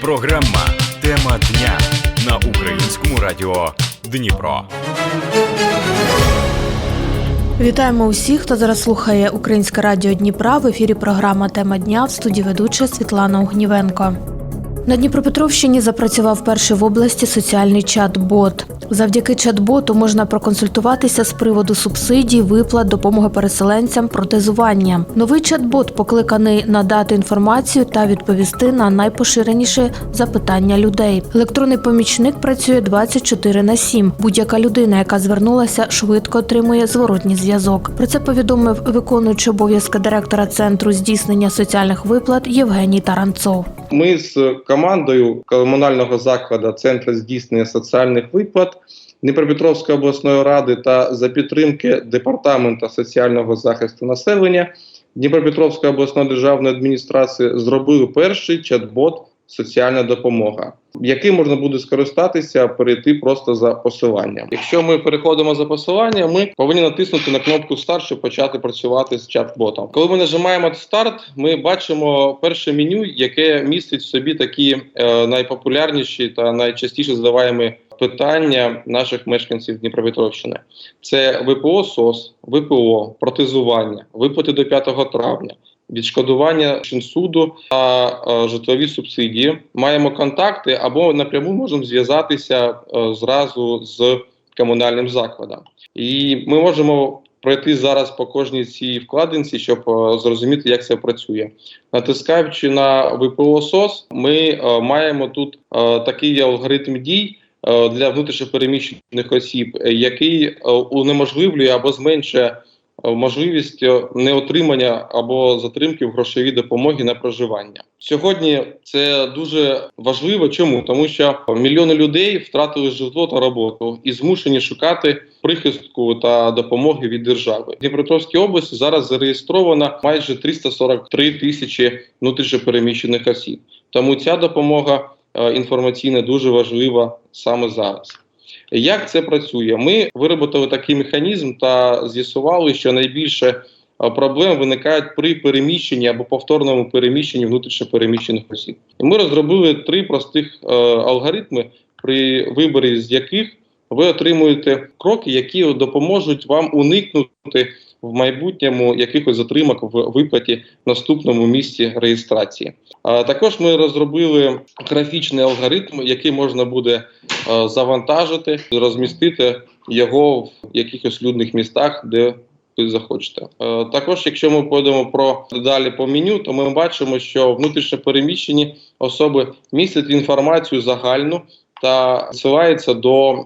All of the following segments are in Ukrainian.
Програма Тема дня на українському радіо Дніпро. Вітаємо усіх, хто зараз слухає Українське радіо Дніпра. В ефірі програма Тема дня в студії ведуча Світлана Огнівенко. На Дніпропетровщині запрацював перший в області соціальний чат-бот. Завдяки чат-боту можна проконсультуватися з приводу субсидій, виплат, допомоги переселенцям, протезування. Новий чат-бот покликаний надати інформацію та відповісти на найпоширеніші запитання людей. Електронний помічник працює 24 на 7. Будь-яка людина, яка звернулася, швидко отримує зворотній зв'язок. Про це повідомив виконуючий обов'язки директора центру здійснення соціальних виплат Євгеній Таранцов. Ми з командою комунального закладу Центру здійснення соціальних виплат Дніпропетровської обласної ради та за підтримки департаменту соціального захисту населення Дніпропетровської обласної державної адміністрації зробили перший чат-бот Соціальна допомога, яким можна буде скористатися, перейти просто за посиланням. Якщо ми переходимо за посиланням, ми повинні натиснути на кнопку Старт, щоб почати працювати з чат-ботом. Коли ми нажимаємо старт, ми бачимо перше меню, яке містить в собі такі е, найпопулярніші та найчастіше задаваємі питання наших мешканців Дніпропетровщини. Це ВПО СОС, ВПО, протезування, виплати до 5 травня. Відшкодування суду та е, житлові субсидії маємо контакти або напряму можемо зв'язатися е, зразу з комунальним закладом, і ми можемо пройти зараз по кожній цій вкладинці, щоб е, зрозуміти, як це працює. Натискаючи на ВПО СОС, ми маємо тут такий алгоритм дій для внутрішньопереміщених осіб, е, який е, унеможливлює або зменшує е, можливість е, неотримання або затримки в грошовій допомоги на проживання. Сьогодні це дуже важливо. Чому? Тому що мільйони людей втратили житло та роботу і змушені шукати прихистку та допомоги від держави. В Дніпропетровській області зараз зареєстровано майже 343 тисячі внутрішньопереміщених осіб. Тому ця допомога е, інформаційна дуже важлива саме зараз. Як це працює? Ми виробили такий механізм та з'ясували, що найбільше е, проблем виникають при переміщенні або повторному переміщенні внутрішньопереміщених осіб. І ми розробили три простих е, алгоритми, при виборі з яких ви отримуєте кроки, які допоможуть вам уникнути в майбутньому якихось затримок в виплаті наступному місці реєстрації. А також ми розробили графічний алгоритм, який можна буде е, завантажити, розмістити його в якихось людних містах, де ви захочете. Е, Також, якщо ми пойдемо про далі по меню, то ми бачимо, що внутрішньо переміщені особи містять інформацію загальну та зсилається до е,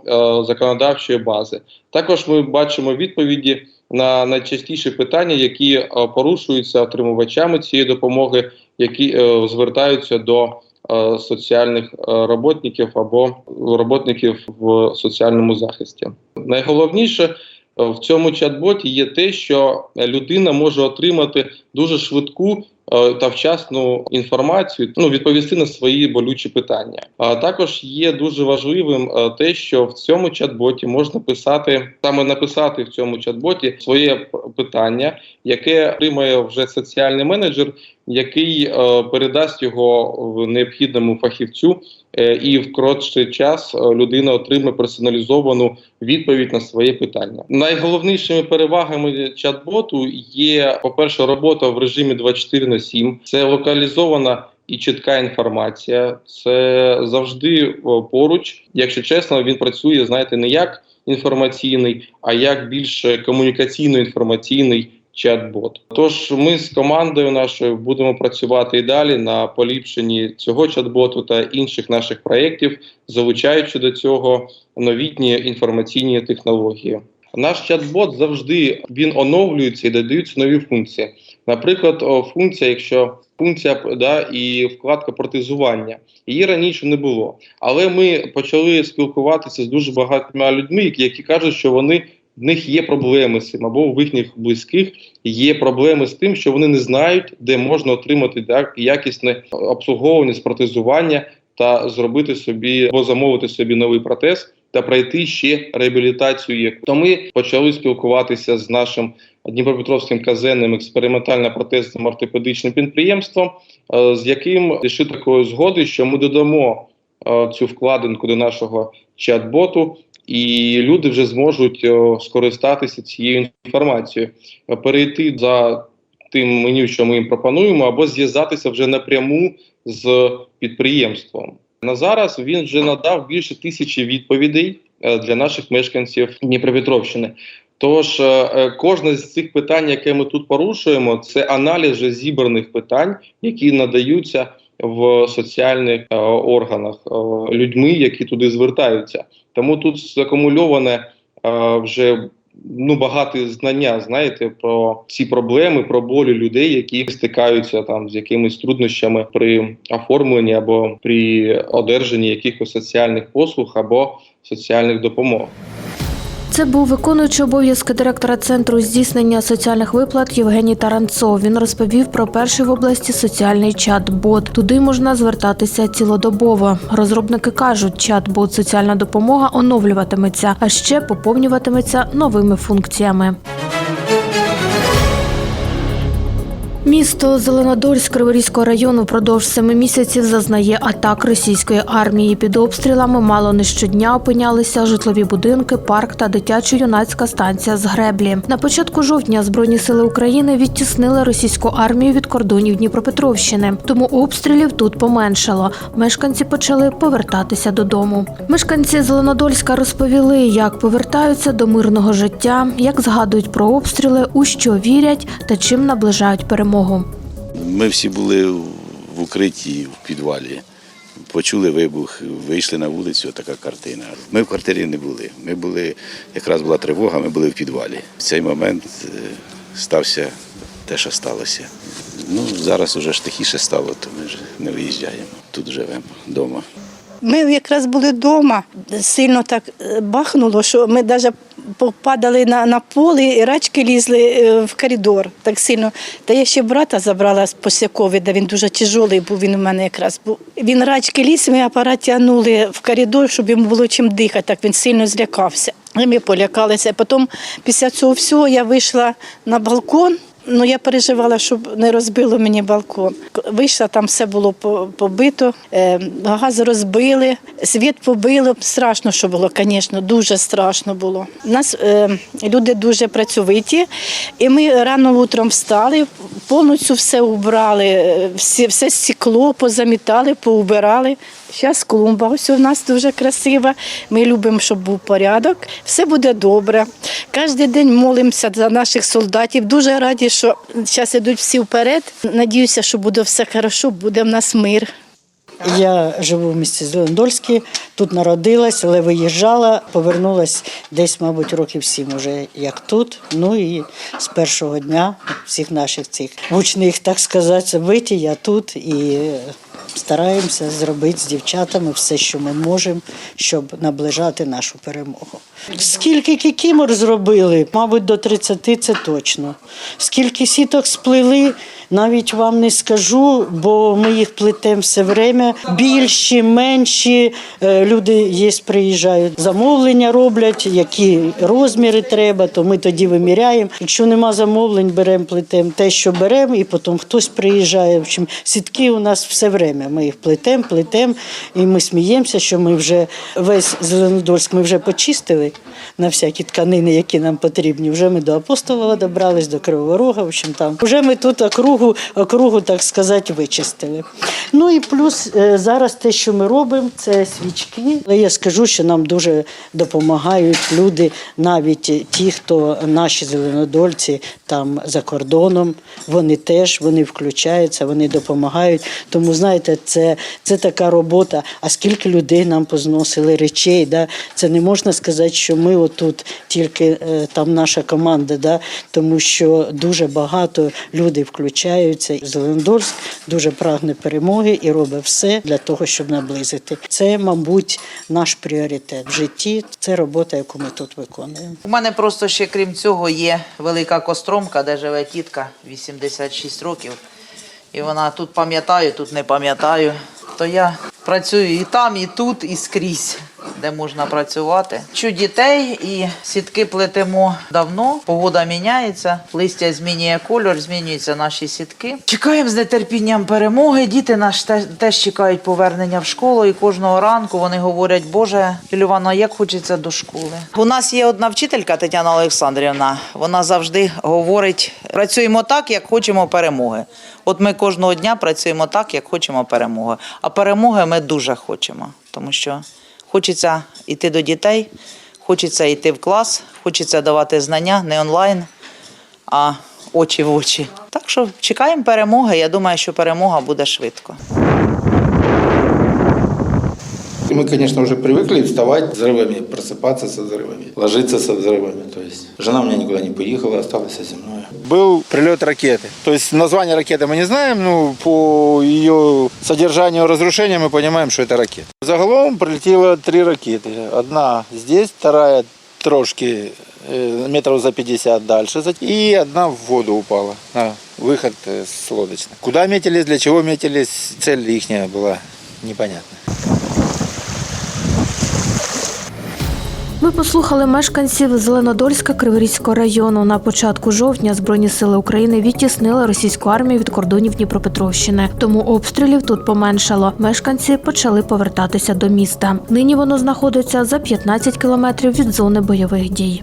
законодавчої бази. Також ми бачимо відповіді на найчастіші питання, які е, порушуються отримувачами цієї допомоги, які е, звертаються до е, соціальних е, роботників або роботників в соціальному захисті. Найголовніше в цьому чат-боті є те, що людина може отримати дуже швидку е, та вчасну інформацію, ну відповісти на свої болючі питання. А також є дуже важливим е, те, що в цьому чат-боті можна писати саме написати в цьому чат-боті своє питання, яке отримає вже соціальний менеджер, який е, передасть його в необхідному фахівцю, е, і в коротший час е, людина отримає персоналізовану відповідь на своє питання. Найголовнішими перевагами чат-боту є, по-перше, робота в режимі 24 на 7. Це локалізована і чітка інформація. Це завжди поруч. Якщо чесно, він працює, знаєте, не як інформаційний, а як більш комунікаційно-інформаційний чат-бот. Тож ми з командою нашою будемо працювати і далі на поліпшенні цього чат-боту та інших наших проєктів, залучаючи до цього новітні інформаційні технології. Наш чат-бот завжди він оновлюється і додаються нові функції. Наприклад, функція, якщо функція да, і вкладка протезування. Її раніше не було. Але ми почали спілкуватися з дуже багатьма людьми, які, кажуть, що вони в них є проблеми з цим, або в їхніх близьких є проблеми з тим, що вони не знають, де можна отримати так, якісне обслуговування з протезування та зробити собі або замовити собі новий протез та пройти ще реабілітацію. То ми почали спілкуватися з нашим Дніпропетровським казенним експериментально-протезним ортопедичним підприємством, е, з яким дійшли такої згоди, що ми додамо е, цю вкладинку до нашого чат-боту, і люди вже зможуть е, скористатися цією інформацією, е, перейти за тим меню, що ми їм пропонуємо, або зв'язатися вже напряму з підприємством. На зараз він вже надав більше тисячі відповідей е, для наших мешканців Дніпропетровщини. Тож кожне з цих питань, яке ми тут порушуємо, це аналіз вже зібраних питань, які надаються в соціальних органах людьми, які туди звертаються. Тому тут закумульоване е, вже ну багато знання, знаєте, про ці проблеми, про болі людей, які стикаються там з якимись труднощами при оформленні або при одержанні якихось соціальних послуг або соціальних допомог. Це був виконуючий обов'язки директора центру здійснення соціальних виплат Євгеній Таранцов. Він розповів про перший в області соціальний чат-бот. Туди можна звертатися цілодобово. Розробники кажуть, чат-бот соціальна допомога оновлюватиметься, а ще поповнюватиметься новими функціями. Місто Зеленодольськ Криворізького району впродовж семи місяців зазнає атак російської армії. Під обстрілами мало не щодня опинялися житлові будинки, парк та дитячо-юнацька станція з греблі. На початку жовтня Збройні сили України відтіснили російську армію від кордонів Дніпропетровщини. Тому обстрілів тут поменшало. Мешканці почали повертатися додому. Мешканці Зеленодольська розповіли, як повертаються до мирного життя, як згадують про обстріли, у що вірять та чим наближають перемогу. Ми всі були в укритті в підвалі. Почули вибух, вийшли на вулицю, така картина. Ми в квартирі не були. Ми були, якраз була тривога, ми були в підвалі. В цей момент е, стався те, що сталося. Ну, зараз вже ж тихіше стало, то ми вже не виїжджаємо. Тут живемо вдома. Ми якраз були вдома, сильно так е, бахнуло, що ми навіть попадали на, на поле і рачки лізли е, в коридор так сильно. Та я ще брата забрала з посякови, де він дуже тяжолий був, він у мене якраз був. Він рачки ліз, ми апарат тягнули в коридор, щоб йому було чим дихати, так він сильно злякався. І ми полякалися. Потім після цього всього я вийшла на балкон. Ну, я переживала, щоб не розбило мені балкон. Вийшла, там все було побито, е, газ розбили, світ побило. Страшно, що було, звісно, дуже страшно було. У нас е, люди дуже працьовиті, і ми рано утром встали, повністю все убрали, е, всі, все стекло позамітали, поубирали. Зараз клумба, ось у нас дуже красива. Ми любимо, щоб був порядок. Все буде добре. Кожен день молимося за наших солдатів. Дуже раді, що зараз йдуть всі вперед. Надіюся, що буде все хорошо, буде в нас мир. Я живу в місті Зелендольській, тут народилась, але виїжджала, повернулась десь, мабуть, років сім уже як тут. Ну і з першого дня всіх наших цих гучних, так сказати, событий я тут і стараємося зробити з дівчатами все, що ми можемо, щоб наближати нашу перемогу. Скільки кікімор зробили? Мабуть, до 30 це точно. Скільки сіток сплели, навіть вам не скажу, бо ми їх плетемо все время. Більші, менші. Е, Люди є, приїжджають, замовлення роблять, які розміри треба, то ми тоді виміряємо. Якщо нема замовлень, беремо плетемо те, що беремо, і потім хтось приїжджає. В общем, сітки у нас все время. Ми їх плетемо, плетемо, і ми сміємося, що ми вже весь Зеленодольськ ми вже почистили на всякі тканини, які нам потрібні. Вже ми до Апостолова добрались, до Кривого Рога. В общем, там вже ми тут округу, округу, так сказати, вичистили. Ну і плюс е, зараз те, що ми робимо, це свічки. Але я скажу, що нам дуже допомагають люди, навіть ті, хто наші зеленодольці там за кордоном. Вони теж вони включаються, вони допомагають. Тому знаєте, це, це така робота. А скільки людей нам позносили речей? Да? Це не можна сказати, що ми отут тільки е, там наша команда, да? тому що дуже багато людей включаються. Зеленодольськ дуже прагне перемоги і робить все для того, щоб наблизити. Це, мабуть, наш пріоритет в житті. Це робота, яку ми тут виконуємо. У мене просто ще крім цього є велика костромка, де живе тітка 86 років. І вона тут пам'ятаю, тут не пам'ятаю. То я працюю і там, і тут, і скрізь. Де можна працювати. Чу дітей і сітки плетемо давно. Погода міняється, листя змінює кольор, змінюються наші сітки. Чекаємо з нетерпінням перемоги. Діти наш те- теж чекають повернення в школу, і кожного ранку вони говорять: Боже, Ілювана, як хочеться до школи. У нас є одна вчителька Тетяна Олександрівна. Вона завжди говорить: працюємо так, як хочемо перемоги. От ми кожного дня працюємо так, як хочемо перемоги. А перемоги ми дуже хочемо, тому що хочеться йти до дітей, хочеться йти в клас, хочеться давати знання не онлайн, а очі в очі. Так що чекаємо перемоги. Я думаю, що перемога буде швидко. И мы, конечно, уже привыкли вставать с взрывами, просыпаться со взрывами, ложиться со взрывами. То есть жена у меня никуда не поехала, осталась со мной. Был прилет ракеты. То есть название ракеты мы не знаем, но по ее содержанию разрушения мы понимаем, что это ракета. Загалом прилетело три ракеты. Одна здесь, вторая трошки э, метров за 50 дальше. И одна в воду упала на выход э, с лодочной. Куда метились, для чего метились, цель их была непонятна. Ми послухали мешканців Зеленодольська Криворізького району. На початку жовтня Збройні сили України відтіснили російську армію від кордонів Дніпропетровщини. Тому обстрілів тут поменшало. Мешканці почали повертатися до міста. Нині воно знаходиться за 15 кілометрів від зони бойових дій.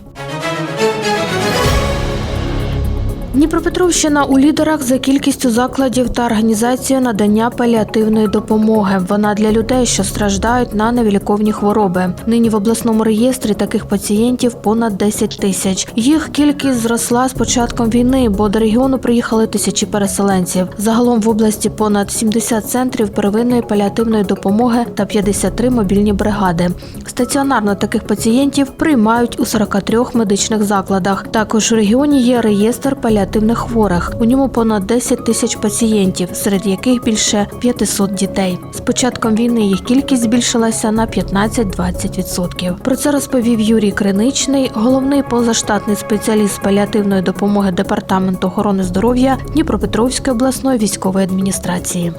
Дніпропетровщина у лідерах за кількістю закладів та організацією надання паліативної допомоги. Вона для людей, що страждають на невіліковні хвороби. Нині в обласному реєстрі таких пацієнтів понад 10 тисяч. Їх кількість зросла з початком війни, бо до регіону приїхали тисячі переселенців. Загалом в області понад 70 центрів первинної паліативної допомоги та 53 мобільні бригади. Стаціонарно таких пацієнтів приймають у 43 медичних закладах. Також у регіоні є реєстр паліативних хворих. У ньому понад 10 тисяч пацієнтів, серед яких більше 500 дітей. З початком війни їх кількість збільшилася на 15-20%. Про це розповів Юрій Криничний, головний позаштатний спеціаліст паліативної допомоги департаменту охорони здоров'я Дніпропетровської обласної військової адміністрації.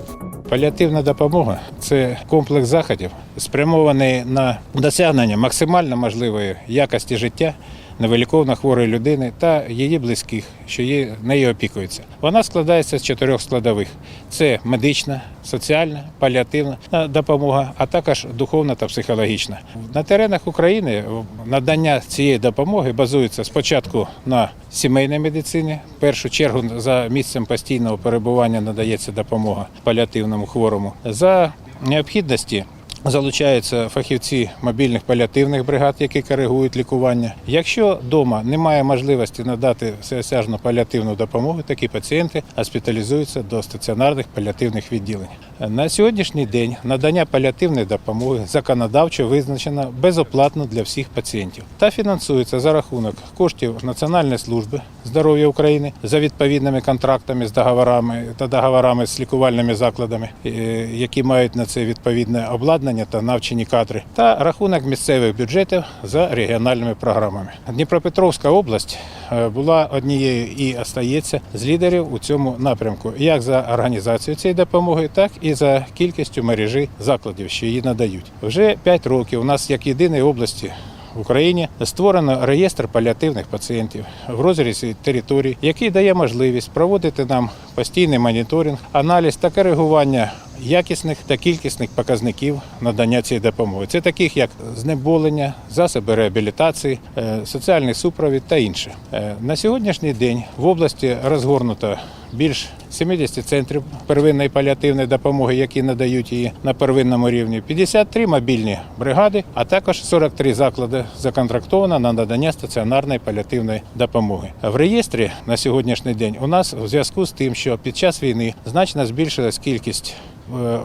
Паліативна допомога це комплекс заходів, спрямований на досягнення максимально можливої якості життя невиліковно хворої людини та її близьких, що її нею опікуються. Вона складається з чотирьох складових: це медична, соціальна, паліативна допомога, а також духовна та психологічна. На теренах України надання цієї допомоги базується спочатку на сімейній медицині. В першу чергу за місцем постійного перебування надається допомога паліативному хворому. За необхідності Залучаються фахівці мобільних паліативних бригад, які коригують лікування. Якщо вдома немає можливості надати всеосяжну паліативну допомогу, такі пацієнти госпіталізуються до стаціонарних паліативних відділень. На сьогоднішній день надання паліативної допомоги законодавчо визначено безоплатно для всіх пацієнтів та фінансується за рахунок коштів Національної служби здоров'я України за відповідними контрактами з договорами та договорами з лікувальними закладами, е, які мають на це відповідне обладнання та навчені кадри, та рахунок місцевих бюджетів за регіональними програмами. Дніпропетровська область е, була однією і остається з лідерів у цьому напрямку, як за організацією цієї допомоги, так і за кількістю мережі закладів, що її надають. Вже 5 років у нас як єдиної області. В Україні створено реєстр паліативних пацієнтів в розрізі територій, який дає можливість проводити нам постійний моніторинг, аналіз та коригування якісних та кількісних показників надання цієї допомоги. Це таких як знеболення, засоби реабілітації, е, соціальний супровід та інше. Е, На сьогоднішній день в області розгорнуто більш 70 центрів первинної паліативної допомоги, які надають її на первинному рівні, 53 мобільні бригади, а також 43 заклади законтрактовано на надання стаціонарної паліативної допомоги. В реєстрі на сьогоднішній день у нас в зв'язку з тим, що під час війни значно збільшилась кількість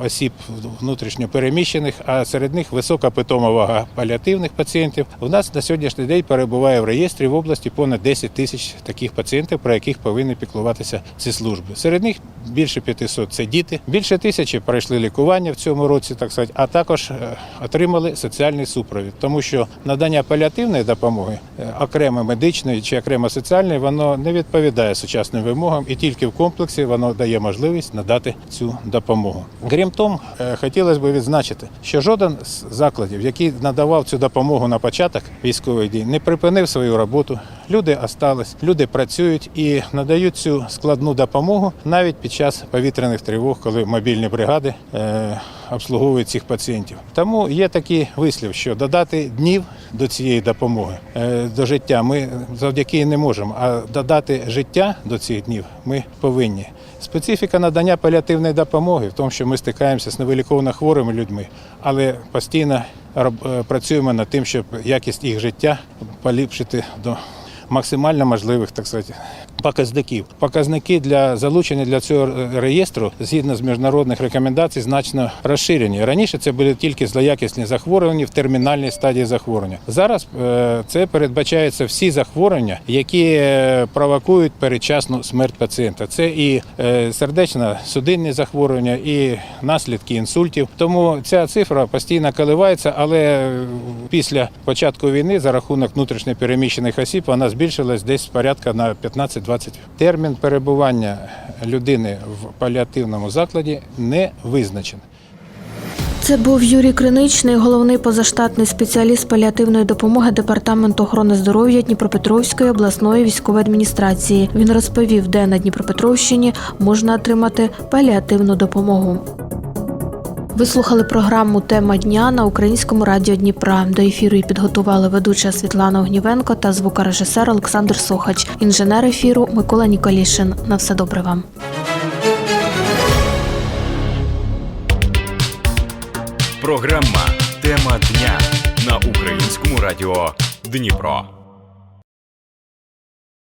осіб внутрішньо переміщених, а серед них висока питома вага паліативних пацієнтів. У нас на сьогоднішній день перебуває в реєстрі в області понад 10 тисяч таких пацієнтів, про яких повинні піклуватися ці служби. Серед них більше 500 – це діти, більше тисячі пройшли лікування в цьому році, так сказати, а також е, отримали соціальний супровід, тому що надання паліативної допомоги, е, окремо медичної чи окремо соціальної, воно не відповідає сучасним вимогам, і тільки в комплексі воно дає можливість надати цю допомогу. Крім того, е, хотілося б відзначити, що жоден з закладів, який надавав цю допомогу на початок військових дій, не припинив свою роботу. Люди остались, люди працюють і надають цю складну допомогу навіть під час повітряних тривог, коли мобільні бригади е, обслуговують цих пацієнтів. Тому є такий вислів, що додати днів до цієї допомоги е, до життя ми завдяки не можемо, а додати життя до цих днів ми повинні. Специфіка надання паліативної допомоги в тому, що ми стикаємося з невиліковно хворими людьми, але постійно е, працюємо над тим, щоб якість їх життя поліпшити до максимально можливих, так сказати, показників. Показники для залучення для цього реєстру згідно з міжнародних рекомендацій значно розширені. Раніше це були тільки злоякісні захворювання в термінальній стадії захворювання. Зараз е, це передбачається всі захворювання, які е, провокують передчасну смерть пацієнта. Це і е, сердечно-судинні захворювання, і наслідки інсультів. Тому ця цифра постійно коливається, але після початку війни за рахунок внутрішньопереміщених осіб вона збільшилась десь порядка на 15-20. Термін перебування людини в паліативному закладі не визначений. Це був Юрій Криничний, головний позаштатний спеціаліст паліативної допомоги департаменту охорони здоров'я Дніпропетровської обласної військової адміністрації. Він розповів, де на Дніпропетровщині можна отримати паліативну допомогу. Ви слухали програму Тема дня на українському радіо Дніпра. До ефіру її підготували ведуча Світлана Огнівенко та звукорежисер Олександр Сохач, інженер ефіру Микола Ніколішин. На все добре вам. Програма Тема дня на українському радіо Дніпро.